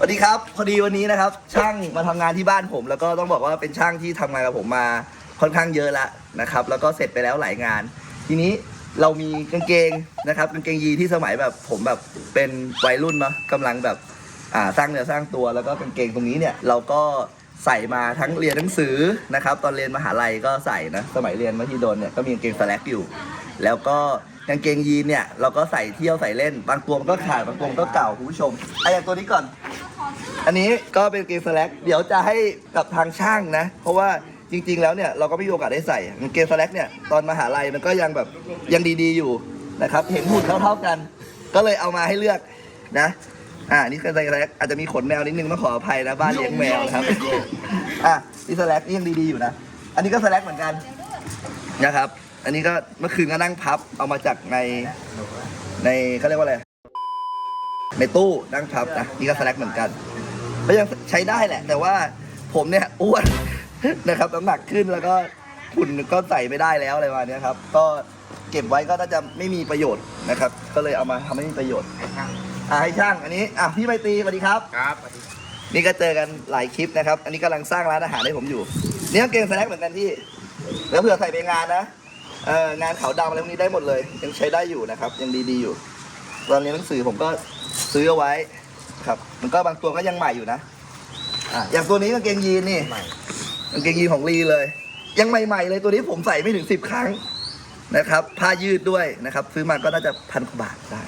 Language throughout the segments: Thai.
สวัสดีครับ พอดีวันนี้นะครับ ช่างมาทำงานที่บ้านผม แล้วก็ต้องบอกว่าเป็นช่างที่ทำงานกับผมมาค่อนข้างเยอะแล้วนะครับ แล้วก็เสร็จไปแล้วหลายงาน ทีนี้เรามีกางเกงนะครับกางเกงยีที่สมัยแบบผมแบบเป็นวัยรุ่นเนาะกำลังแบบอ่าสร้างเนื้อสร้างตัวแล้วก็กางเกงตรงนี้เนี่ยเราก็ใส่มาทั้งเรียนหนังสือนะครับ ตอนเรียนมหาลัยก็ใส่นะสมัยเรียนมัธยมเนี่ยก็มีกางเกงสแลกอยู่ แล้วก็กางเกงยีนเนี่ยเราก็ใส่เที่ยวใส่เล่น บางตัวมันก็ขาดบางตัวมันก็เก่าคุณผู้ชมไอ้อย่างตัวนี้ก่อน อันนี้ก็เป็นกางเกงสแลกเดี๋ยวจะให้กับทางช่างนะ เพราะว่าจริง ๆ แล้วเนี่ยเราก็ไม่มีโอกาสได้ใส่กางเกงสแลกเนี่ยตอนมหาลัยมันก็ยังแบบยังดีๆอยู่นะครับ เห็นหุ่นเท่าๆกัน ก็เลยเอามาให้เลือกนะ อ่านี่คือสแลกอาจจะมีขนแมวนิดนึงต้องขออภัยนะบ้านเลี้ยงแมวนะครับ อะนี่สแลกนี่ยังดีๆอยู่นะ อันนี้ก็สแลกเหมือนกันนะครับ อันนี้ก็เมื่อคืนก็นั่งพับเอามาจากในในเขาเรียกว่าอะไรในตู้นั่งพับนะนี่ก็สแลกเหมือนกัน ก็ยังใช้ได้แหละ แต่ว่าผมเนี่ยอ้วน นะครับน้ำหนักขึ้นแล้วก็หุ่นก็ใส่ไม่ได้แล้วอะไรประมาณเนี้ยครับ ก็เก็บไว้ก็น่าจะไม่มีประโยชน์นะครับ ก็เลยเอามาทำให้มีประโยชน์อะให้ช่างอันนี้อะพี่ไมตรีสวัสดีครับ ครับนี่ก็เจอกันหลายคลิปนะครับ อันนี้กำลังสร้างร้านอาหารให้ผมอยู่ นี่กางเกงสแน็คเหมือนกันที่แล้วเผื่อใส่ไปงานนะเอองานขาวดำอะไรพวกนี้ได้หมดเลย ยังใช้ได้อยู่นะครับ ยังดีๆอยู่ ตอนเรียนหนังสือผมก็ซื้อเอาไว้ ครับ มันก็บางตัวก็ยังใหม่อยู่นะอะอย่างตัวนี้กางเกงยีนนี่ใหม่กางเกงยีนของลีเลย ยังใหม่ๆเลยตัวนี้ผมใส่ไม่ถึงสิบครั้งนะครับ ผ้ายืดด้วยนะครับ ซื้อมาก็น่าจะพันกว่าบาทได้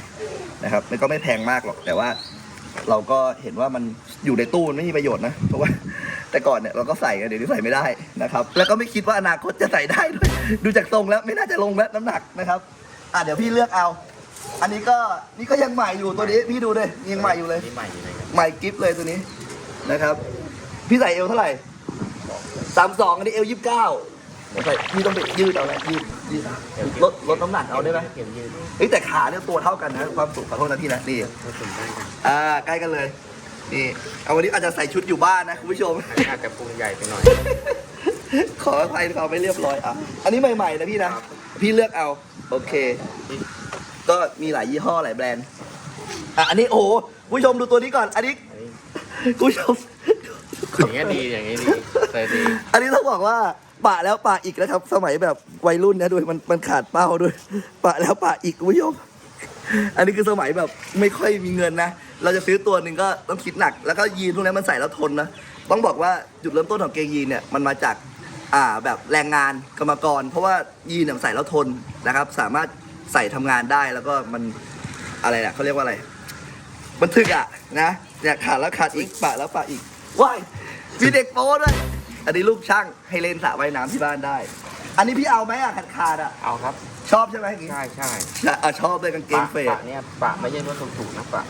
นะครับมันก็ไม่แพงมากหรอก แต่ว่าเราก็เห็นว่ามันอยู่ในตู้มันไม่มีประโยชน์นะ เพราะว่าแต่ก่อนเนี่ยเราก็ใส่กันเดี๋ยวนี้ใส่ไม่ได้นะครับ แล้วก็ไม่คิดว่าอนาคตจะใส่ได้ด้วยดูจากทรงแล้วไม่น่าจะลงแล้วน้ำหนักนะครับ อะเดี๋ยวพี่เลือกเอา อันนี้ก็นี่ก็ยังใหม่อยู่ตัวนี้พี่ดูเลยยังใหม่อยู่เลย นี่ใหม่อยู่เลยครับใหม่กิฟเลยตัวนี้นะครับ พี่ใส่เอวเท่าไหร่สามสองอันนี้เอวยี่สิบเก้าใส่พี่ต้องไปยืดเอาแหละยืดยืดลดลดน้ำหนักเอาได้ไหมเก็บยืดเฮ้ยแต่ขาเนี่ยตัวเท่ากันนะความสูงขอโทษนะพี่นะนี่ก็ถึงได้ครับอ่าใกล้กันเลย นี่เอาวันนี้อาจจะใส่ชุดอยู่บ้านนะคุณผู้ชมอันนี้อาจจะปรุงใหญ่ไปหน่อย ขออภัยความไม่เรียบร้อยอะอันนี้ใหม่ๆนะพี่นะ ครับ พี่เลือกเอา โอเค ก็มีหลายยี่ห้อหลายแบรนด์อะอันนี้โอ้โหคุณผู้ชมดูตัวนี้ก่อน อันนี้อันนี้คุณผู้ชม อย่างเงี้ยดีอย่างเงี้ยดีแต่ดีอันนี้ต้องบอกว่าปะแล้วปะอีกนะครับ สมัยแบบวัยรุ่นนะด้วยมันมันขาดเป้าด้วย ปะแล้วปะอีกคุณผู้ชมอันนี้คือสมัยแบบไม่ค่อยมีเงินนะ เราจะซื้อตัวหนึ่งก็ต้องคิดหนัก แล้วก็ยีนพวกนี้มันใส่แล้วทนนะ ต้องบอกว่าจุดเริ่มต้นของเกงยีนเนี่ยมันมาจากอ่าแบบแรงงานกรรมกร เพราะว่ายีนเนี่ยมันใส่แล้วทนนะครับ สามารถ ใส่ทำงานได้แล้วก็มันอะไรนะเขาเรียกว่าอะไรมันถึกอะนะเนี่ยขาดแล้วขาดอีกปะแล้วปะอีกว้ายมีเด็กโป้ด้วย อันนี้ลูกช่างให้เล่นสระว่ายน้ำที่บ้านได้ อันนี้พี่เอาไหมอะขาดขาดๆอะเอาครับ ชอบใช่ไหมอย่างงี้ใช่ใช่อะชอบเลยกางเกงเฟรปะเนี่ยปะไม่ใช่ว่าถูกๆนะปะ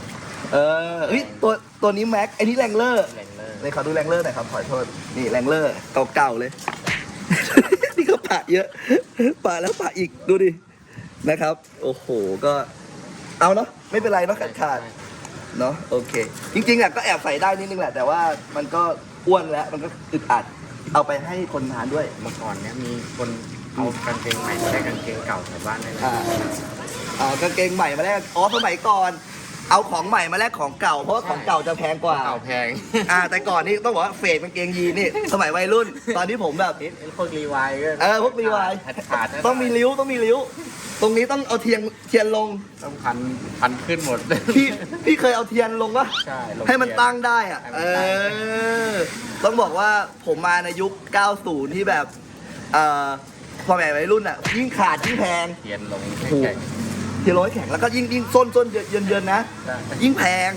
เออเฮ้ยตัวตัวนี้แม็กไอ้นี่แรงเลอร์แรงเลยเลยขอดูแรงเลอร์หน่อยครับขอโทษนี่แรงเลอร์เก่าๆเลย นี่ก็ปะเยอะปะแล้วปะอีกดูดิ นะครับ โอ้โหก็เอาเนาะไม่เป็นไรเนาะขาดขาดๆเนาะโอเค จริงๆอะก็แอบใส่ได้นิดนึงแหละ แต่ว่ามันก็อ้วนแล้วมันก็อึดอัด เอาไปให้คนทานด้วย เมื่อก่อนเนี่ยมีคนเอากางเกงใหม่มาได้กางเกงเก่าแถวบ้านได้เลยอ่าอ่ากางเกงใหม่มาแลกอ๋อสมัยก่อน เอาของใหม่มาแลกของเก่า เพราะว่าของเก่าจะแพงกว่า เก่าแพงอ่าแต่ก่อนนี่ต้องบอกว่าเฟดกางเกงยีนนี่ สมัยวัยรุ่น ตอนที่ผมแบบเอ๊ะพวกรีวายก็เออพวกรีวายขาดขาดๆนะต้องมีริ้วต้องมีริ้ว ตรงนี้ต้องเอาเทียนเทียนลง ต้องพันพันขึ้นหมด พี่พี่เคยเอาเทียนลงปะใช่ลงให้มันเทียตั้งได้อะให้เอมันตั้ง อ ต้องบอกว่าผมมาในยุค 90 ที่แบบเอ่อพ่อแม่วัยรุ่นอะ ยิ่งขาดยิ่งแพง เทียนลงให้ถูกแข็ง เทียนร้อยแข็งแล้วก็ยิ่งยิ่งส้นส้นเยินเยินๆนะ ใช่ ยิ่งแพง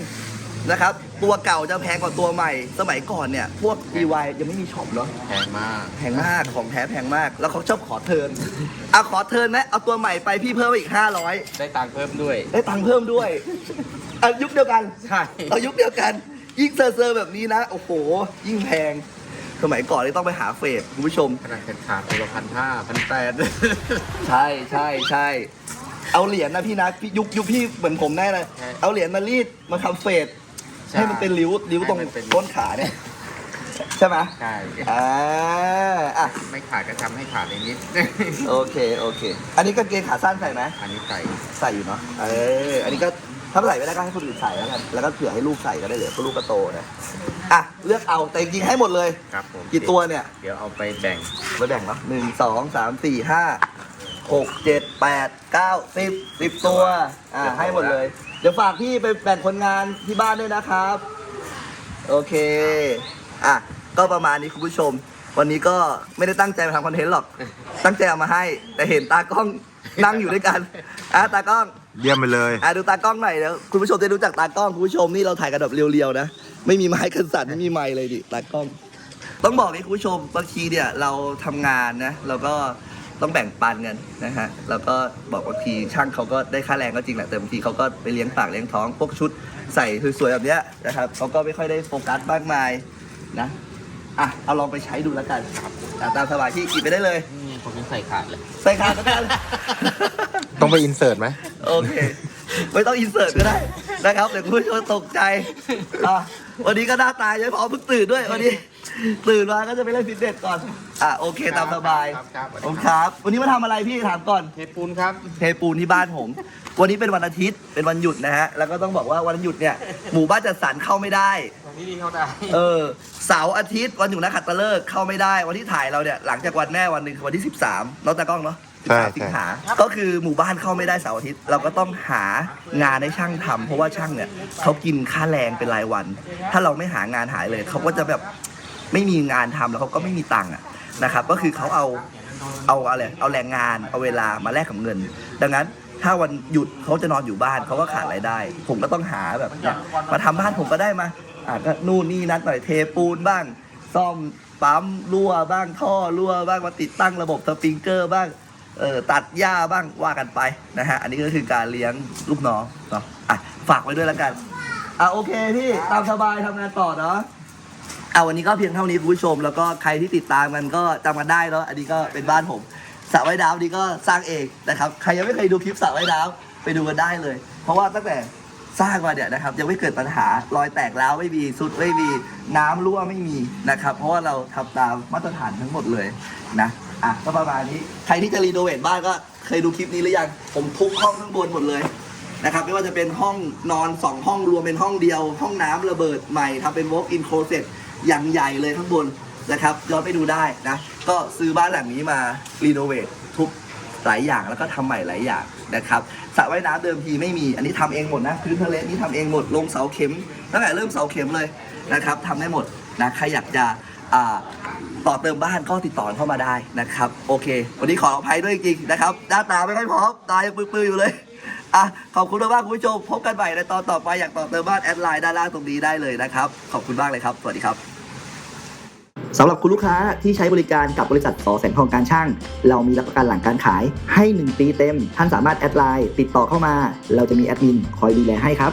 นะครับ ตัวเก่าจะแพงกว่าตัวใหม่ สมัยก่อนเนี่ย พวก DIY ยังไม่มีช็อปเนาะ แพงมาก แพงมาก ของแท้แพงมาก แล้วเขาชอบขอเทิร์นเอาขอเทิร์นไหมเอาตัวใหม่ไปพี่เพิ่มอีก 500 ได้ตังค์เพิ่มด้วย ได้ตังค์เพิ่มด้วยอะยุคเดียวกัน ใช่เอายุคเดียวกัน ยิ่งเซอร์เซอร์แบบนี้นะ โอ้โห ยิ่งแพง สมัยก่อนนี่ต้องไปหาเฟสคุณผู้ชมขนาดเป็นขาดตัวละพันห้าพันแปดใช่ใช่ใช่เอาเหรียญนะพี่นะพี่ยุคยุคพี่เหมือนผมแน่เลยใช่เอาเหรียญมารีดมาทำเฟสใช่ให้มันเป็นริ้วริ้วตรงให้มันเป็น ต้นขาเนี่ย ใช่ไหมใช่อ่าอะไม่ขาดก็ทำให้ขาดอย่างนี้โอเคโอเค อันนี้กางเกงขาสั้นใส่ไหมอันนี้ใส่ใส่อยู่เนาะเอออันนี้ก็ถ้าใส่ไม่ได้ก็ให้คนอื่นใส่แล้วกันแล้วก็เผื่อให้ลูกใส่ก็ได้เลยเพราะลูกก็โตนะอะเลือกเอาแต่จริงๆให้หมดเลย ครับผมกี่ตัวเนี่ย เดี๋ยวเอาไปแบ่งไปแบ่งเนาะหนึ่งสองสามสี่ห้า หกเจ็ดแปดเก้าสิบสิบตัว อ่า ให้หมดเลย เดี๋ยวฝากพี่ไปแบ่งคนงานที่บ้านด้วยนะครับ โอเค อะ ก็ประมาณนี้คุณผู้ชม วันนี้ก็ไม่ได้ตั้งใจมาทำคอนเทนต์หรอก ตั้งใจเอามาให้ แต่เห็นตากล้องนั่งอยู่ด้วยกัน อะ ตากล้อง เยี่ยมไปเลย อะ ดูตากล้องหน่อยเดี๋ยวคุณผู้ชมจะรู้จักตากล้อง คุณผู้ชมนี่เราถ่ายกันแบบเรียวๆนะ ไม่มีไม้กันสั่นไม่มีไม้เลยดิ ตากล้อง ต้องบอกให้คุณผู้ชมบางทีเนี่ยเราทำงานนะ เราก็ ต้องแบ่งปันกันนะฮะแล้วก็บอกบางทีช่างเขาก็ได้ค่าแรงก็จริงแหละแต่บางทีเขาก็ไปเลี้ยงปากเลี้ยงท้องพวกชุดใส่สวยๆแบบเนี้ยนะครับเขาก็ไม่ค่อยได้โฟกัสมากมายนะอะเอาลองไปใช้ดูแล้วกันอะตามสบายที่กินไปได้เลยผมยังใส่ขาดเลย ใส่ขาดก็ได้ ต้องไปอินเสิร์ตไหมโอเค ไม่ต้องอินเสิร์ตก็ได้ นะครับเดี๋ยวคุณผู้ชมตกใจอะวันนี้ก็หน้าตายังพอเพิ่งตื่นด้วยวันนี้ ตื่นมาก็จะไปเล่นฟิตเนสก่อนอะโอเคตามสบายครับครับขอบคุณครับ วันนี้มาทำอะไรพี่ถามก่อน เทปูนครับ เทปูนที่บ้านผม วันนี้เป็นวันอาทิตย์ เป็นวันหยุดนะฮะ แล้วก็ต้องบอกว่าวันหยุดเนี่ย หมู่บ้านจัดสรรเข้าไม่ได้ วันนี้เข้าได้ เออ เสาร์อาทิตย์วันหยุดนักขัตฤกษ์เข้าไม่ได้ วันที่ถ่ายเราเนี่ย หลังจากวันแม่วันหนึ่งคือวันที่ 13เนาะตากล้องเนาะ ใช่สิงใช่หาก็คือหมู่บ้านเข้าไม่ได้เสาร์อาทิตย์ เราก็ต้องหางานให้ช่างทำเพราะว่าช่างเนี่ยเขากินค่าแรงเป็นรายวัน ถ้าเราไม่หางานหายเลย เขาก็จะแบบไม่มีงานทำแล้วเขาก็ไม่มีตังค์อะนะครับ ก็คือเขาเอาเอาอะไรเอาแรงงานเอาเวลามาแลกกับเงิน ดังนั้นถ้าวันหยุดเขาจะนอนอยู่บ้านเขาก็ขาดรายได้ ผมก็ต้องหาแบบเนี่ยมาทำบ้านผมก็ได้มาอะก็นู่นนี่นัดหน่อยเทปูนบ้าง ซ่อมปั๊มรั่วบ้างท่อรั่วบ้างมาติดตั้งระบบสปริงเกอร์บ้าง เออตัดหญ้าบ้างว่ากันไปนะฮะ อันนี้ก็คือการเลี้ยงลูกน้องเนาะอะฝากไว้ด้วยแล้วกัน อะโอเคพี่ตามสบายทำงานต่อเนาะอะวันนี้ก็เพียงเท่านี้คุณผู้ชม แล้วก็ใครที่ติดตามกันก็จำกันได้เนาะอันนี้ก็เป็นบ้านผมสระว่ายน้ำนี้ก็สร้างเองนะครับใครยังไม่เคยดูคลิปสระว่ายน้ำไปดูกันได้เลย เพราะว่าตั้งแต่สร้างมาเนี่ยนะครับยังไม่เกิดปัญหารอยแตกร้าวไม่มีสุดไม่มีน้ำรั่วไม่มีนะครับ เพราะว่าเราทำตามมาตรฐานทั้งหมดเลยนะ อะก็ประมาณนี้ ใครที่จะรีโนเวทบ้านก็เคยดูคลิปนี้หรือยัง ผมทุบห้องข้างบนหมดเลยนะครับไม่ว่าจะเป็นห้องนอน2ห้องรวมเป็นห้องเดียว ห้องน้ำระเบิดใหม่ทำเป็น walk in closet อย่างใหญ่เลยข้างบนนะครับย้อนไปดูได้นะ ก็ซื้อบ้านหลังนี้มารีโนเวททุกหลายอย่างแล้วก็ทำใหม่หลายอย่างนะครับสระว่ายน้ำเดิมทีไม่มีอันนี้ทำเองหมดนะพื้นทะเลนี่ทำเองหมดลงเสาเข็มตั้งแต่เริ่มเสาเข็มเลยนะครับทำได้หมดนะใครอยากจะอ่า ต่อเติมบ้านก็ติดต่อเข้ามาได้นะครับ โอเค วันนี้ขออภัยด้วยจริงๆนะครับหน้าตาไม่ค่อยพร้อมตายังปื้อๆอยู่เลยอะขอบคุณมากคุณผู้ชมพบกันใหม่ในตอนต่อไปอยากต่อเติมบ้านแอดไลน์ด้านล่างตรงนี้ได้เลยนะครับ ขอบคุณมากเลยครับ สวัสดีครับสำหรับคุณลูกค้าที่ใช้บริการกับบริษัทสอแสงทองการช่าง เรามีรับประกันหลังการขายให้ 1 ปีเต็ม ท่านสามารถแอดไลน์ติดต่อเข้ามา เราจะมีแอดมินคอยดูแลให้ครับ